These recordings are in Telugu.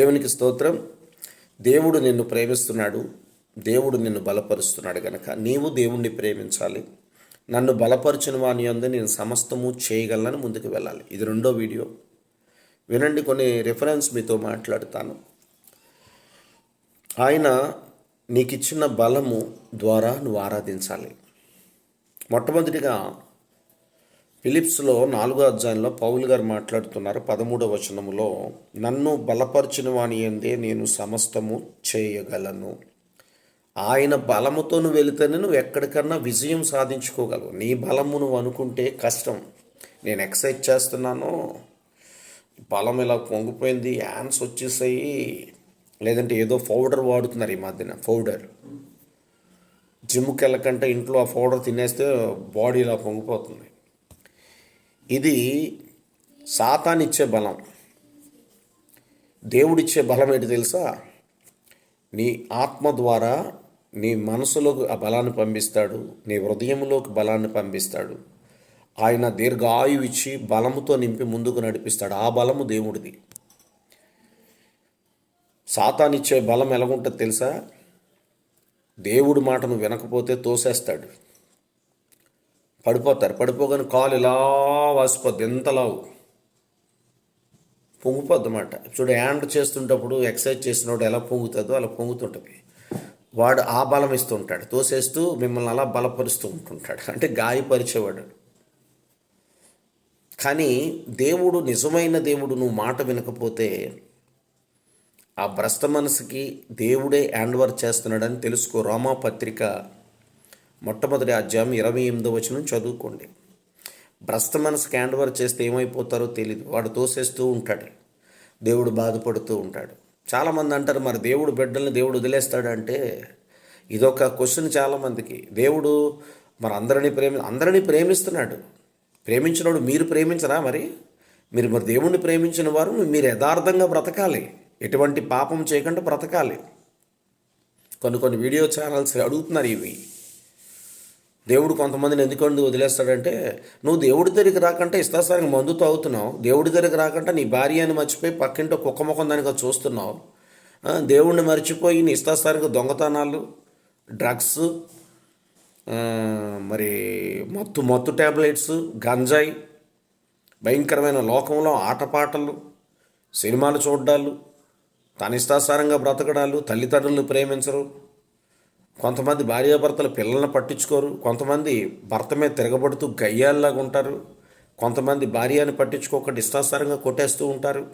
దేవునికి స్తోత్రం. దేవుడు నిన్ను ప్రేమిస్తున్నాడు. దేవుడు నిన్ను బలపరుస్తున్నాడు గనక. నీవు దేవుణ్ణి ప్రేమించాలి. నన్ను బలపరిచిన వాని అందు నేను సమస్తము చేయగలనని ముందుకు వెళ్ళాలి. ఇది రెండో వీడియో. వినండి కొన్ని రిఫరెన్స్ మీతో మాట్లాడుతాను. ఆయన నీకు ఇచ్చిన బలము ద్వారా నువ్వు ఆరాధించాలి. మొట్టమొదటిగా ఫిలిప్స్లో నాలుగో అధ్యాయంలో పౌల్ గారు మాట్లాడుతున్నారు పదమూడవ వచనములో నన్ను బలపరిచిన వాని ఎందే నేను సమస్తము చేయగలను. ఆయన బలముతో నువ్వు వెళితేనే నువ్వు ఎక్కడికన్నా విజయం సాధించుకోగలవు నీ బలము నువ్వు అనుకుంటే కష్టం. నేను ఎక్సర్సైజ్ చేస్తున్నాను. బలం ఇలా పొంగిపోయింది. యాన్స్ వచ్చేసాయి. లేదంటే ఏదో పౌడర్ వాడుతున్నారు ఈ మధ్యన పౌడర్. జిమ్కి వెళ్ళకంటే ఇంట్లో ఆ పౌడర్ తినేస్తే బాడీ ఇలా పొంగిపోతుంది. ఇది సాతానిచ్చే బలం. దేవుడిచ్చే బలం ఏంటి తెలుసా? నీ ఆత్మ ద్వారా నీ మనసులోకి ఆ బలాన్ని పంపిస్తాడు నీ హృదయంలోకి బలాన్ని పంపిస్తాడు. ఆయన దీర్ఘాయువు ఇచ్చి బలముతో నింపి ముందుకు నడిపిస్తాడు. ఆ బలము దేవుడిది. సాతానిచ్చే బలం ఎలాగుంటుంది తెలుసా? దేవుడి మాటను వినకపోతే తోసేస్తాడు. పడిపోతారు. పడిపోగానే కాలు ఇలా వాసిపోద్ది. ఎంతలావు పొంగిపోద్ది అన్నమాట. చూడు హ్యాండ్ చేస్తుంటప్పుడు ఎక్సర్సైజ్ చేసినప్పుడు ఎలా పొంగుతుందో అలా పొంగుతుంటుంది. వాడు ఆ బలం ఇస్తూ ఉంటాడు తోసేస్తూ మిమ్మల్ని అలా బలపరుస్తూ ఉంటుంటాడు. అంటే గాయపరిచేవాడు. కానీ దేవుడు నిజమైన దేవుడు నువ్వు మాట వినకపోతే ఆ భ్రష్ట మనసుకి దేవుడే హ్యాండ్ వర్క్ చేస్తున్నాడని తెలుసుకో. రోమా పత్రిక మొట్టమొదటి అధ్యాయం ఇరవై ఎనిమిదో వచనం చదువుకోండి. భ్రస్త మనసుకి హ్యాండ్ వర్క్ చేస్తే ఏమైపోతారో తెలియదు వాడు తోసేస్తూ ఉంటాడు. దేవుడు బాధపడుతూ ఉంటాడు. చాలామంది అంటారు మరి దేవుడు బిడ్డల్ని దేవుడు వదిలేస్తాడంటే ఇదొక క్వశ్చన్ చాలామందికి. దేవుడు మరి అందరినీ ప్రేమి అందరినీ ప్రేమిస్తున్నాడు. ప్రేమించినోడు మీరు ప్రేమించరా మరి? మీరు మరి దేవుణ్ణి ప్రేమించిన వారు మీరు యథార్థంగా బ్రతకాలి. ఎటువంటి పాపం చేయకుండా బ్రతకాలి. కొన్ని కొన్ని వీడియో ఛానల్స్ అడుగుతున్నారు ఇవి. దేవుడు కొంతమందిని ఎందుకంటే వదిలేస్తాడంటే నువ్వు దేవుడి దగ్గరికి రాకంటే ఇస్తాసారికి మందు తాగుతున్నావు. దేవుడి దగ్గరికి రాకంటే నీ భార్యని మర్చిపోయి పక్కింటో కుక్క ముఖం దానిగా చూస్తున్నావు. దేవుడిని మర్చిపోయి నీ ఇస్తాసారికి దొంగతనాలు డ్రగ్స్ మరి మత్తు మత్తు ట్యాబ్లెట్స్ గంజాయి భయంకరమైన లోకంలో ఆటపాటలు సినిమాలు చూడ్డాలు తన ఇష్టాసారంగా బ్రతకడాలు తల్లిదండ్రులను ప్రేమించరు. కొంతమంది భార్యాభర్తలు పిల్లల్ని పట్టించుకోరు కొంతమంది భర్త మీద తిరగబడుతూ గయ్యాల్లాగా ఉంటారు కొంతమంది భార్యని పట్టించుకోక ఇష్టాసారంగా కొట్టేస్తూ ఉంటారు.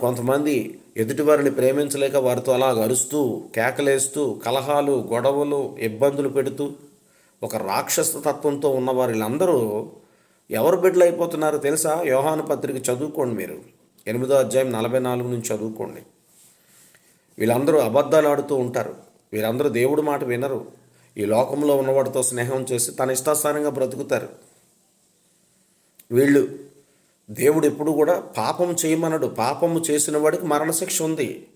కొంతమంది ఎదుటివారిని ప్రేమించలేక వారితో అలా అరుస్తూ కేకలేస్తూ కలహాలు గొడవలు ఇబ్బందులు పెడుతూ ఒక రాక్షస తత్వంతో ఉన్న వారిలందరూ ఎవరు బిడ్డలు అయిపోతున్నారో తెలుసా? యోహాను పత్రిక చదువుకోండి మీరు. ఎనిమిదో అధ్యాయం నలభై నాలుగు నుంచి చదువుకోండి. వీళ్ళందరూ అబద్ధాలు ఆడుతూ ఉంటారు. వీరందరూ దేవుడి మాట వినరు. ఈ లోకంలో ఉన్నవాడితో స్నేహం చేసి తన ఇష్టాస్థానంగా బ్రతుకుతారు. వీళ్ళు దేవుడు ఎప్పుడు కూడా పాపం చేయమనడు. పాపము చేసిన వాడికి మరణశిక్ష ఉంది.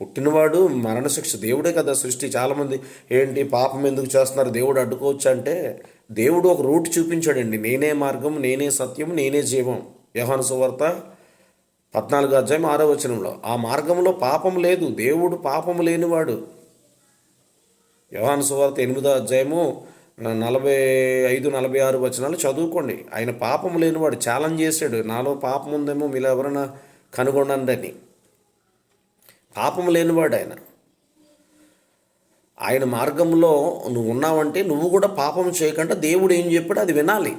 పుట్టినవాడు మరణశిక్ష దేవుడే కదా సృష్టి. చాలామంది ఏంటి పాపం ఎందుకు చేస్తున్నారు? దేవుడు అడ్డుకోవచ్చు అంటే దేవుడు ఒక రూట్ చూపించాడండి. నేనే మార్గం నేనే సత్యం నేనే జీవం. యోహాను సువార్త పద్నాలుగు అధ్యాయం ఆరో వచనంలో ఆ మార్గంలో పాపం లేదు. దేవుడు పాపం లేనివాడు. యోహాను సువార్త ఎనిమిదో అధ్యాయము నలభై ఐదు నలభై ఆరు వచనాలు చదువుకోండి. ఆయన పాపం లేనివాడు ఛాలెంజ్ చేశాడు. నాలో పాపం ఉందేమో మీరు ఎవరైనా కనుగొనండి పాపం లేనివాడు ఆయన. ఆయన మార్గంలో నువ్వు ఉన్నావంటే నువ్వు కూడా పాపం చేయకుండా దేవుడు ఏం చెప్పాడు అది వినాలి.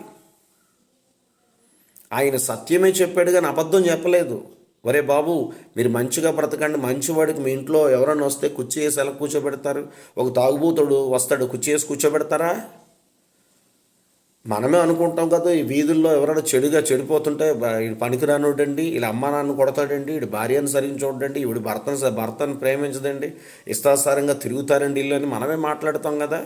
ఆయన సత్యమే చెప్పాడు కానీ అబద్ధం చెప్పలేదు. ఒరే బాబు మీరు మంచిగా బ్రతకండి. మంచివాడికి మీ ఇంట్లో ఎవరైనా వస్తే కుర్చీ వేసి ఎలా కూర్చోబెడతారు? ఒక తాగుబోతుడు వస్తాడు కుర్చీ వేసి కూర్చోబెడతారా? మనమే అనుకుంటాం కదా ఈ వీధుల్లో ఎవరైనా చెడుగా చెడిపోతుంటే బ- ఈడు పనికిరానుడండి అమ్మ నాన్న కొడతాడండి వీడి భార్యను సరిగ్గా చూడండి వీడి భర్తను భర్తను ప్రేమించదండి ఇష్టాసారంగా తిరుగుతారండి ఇల్లు అని మనమే మాట్లాడతాం కదా.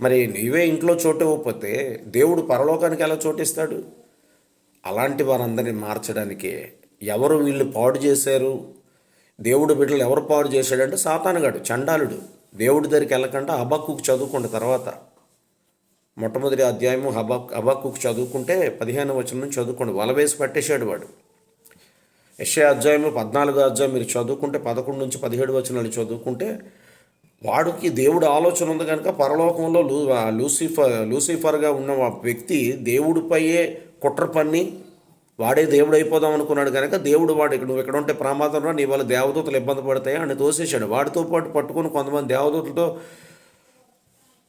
మరి నీవే ఇంట్లో చోటు ఇవ్వకపోతే దేవుడు పరలోకానికి ఎలా చోటిస్తాడు? అలాంటి వారందరినీ మార్చడానికి ఎవరు వీళ్ళు పాడు చేశారు? దేవుడు బిడ్డలు ఎవరు పాడు చేశాడంటే సాతానుగాడు చండాలుడు. దేవుడి దగ్గరికి వెళ్ళకుండా అబక్కుకు చదువుకున్న తర్వాత. మొట్టమొదటి అధ్యాయము హబక్ హబక్కుకు చదువుకుంటే పదిహేను వచనం నుంచి చదువుకోండి. వల వేసి పట్టేశాడు వాడు. యెషయా అధ్యాయము పద్నాలుగో అధ్యాయం మీరు చదువుకుంటే పదకొండు నుంచి పదిహేడు వచనాలు చదువుకుంటే వాడికి దేవుడు ఆలోచన ఉంది కనుక పరలోకంలో లూ లూసిఫర్ లూసిఫర్గా ఉన్న వ్యక్తి దేవుడిపైయే కుట్ర పన్ని వాడే దేవుడు అయిపోదాం అనుకున్నాడు కనుక దేవుడు వాడు ఇక్కడ నువ్వు ఇక్కడ ఉంటే ప్రమాదంలో నీ వాళ్ళ దేవదూతలు ఇబ్బంది పడతాయి అని తోసేశాడు. వాడితో పాటు పట్టుకొని కొంతమంది దేవదూతలతో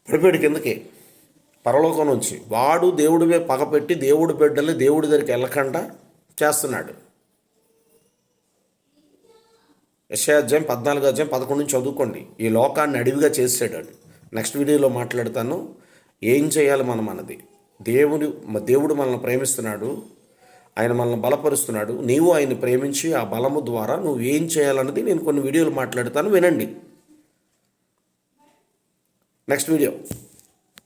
పడిపోయాడు కిందకి పరలోకం నుంచి. వాడు దేవుడి మీద పగపెట్టి దేవుడి బిడ్డల్ని దేవుడి దగ్గరికి వెళ్ళకుండా చేస్తున్నాడు. యశాధ్యాయం పద్నాలుగు అధ్యాయం పదకొండు నుంచి చదువుకోండి. ఈ లోకాన్ని అడవిగా చేసాడు నెక్స్ట్ వీడియోలో మాట్లాడతాను. ఏం చేయాలి మనం అన్నది. దేవుడు దేవుడు మనల్ని ప్రేమిస్తున్నాడు. ఆయన మనల్ని బలపరుస్తున్నాడు. నీవు ఆయన్ని ప్రేమించి ఆ బలము ద్వారా నువ్వు ఏం చేయాలన్నది నేను కొన్ని వీడియోలు మాట్లాడతాను. వినండి. Next video.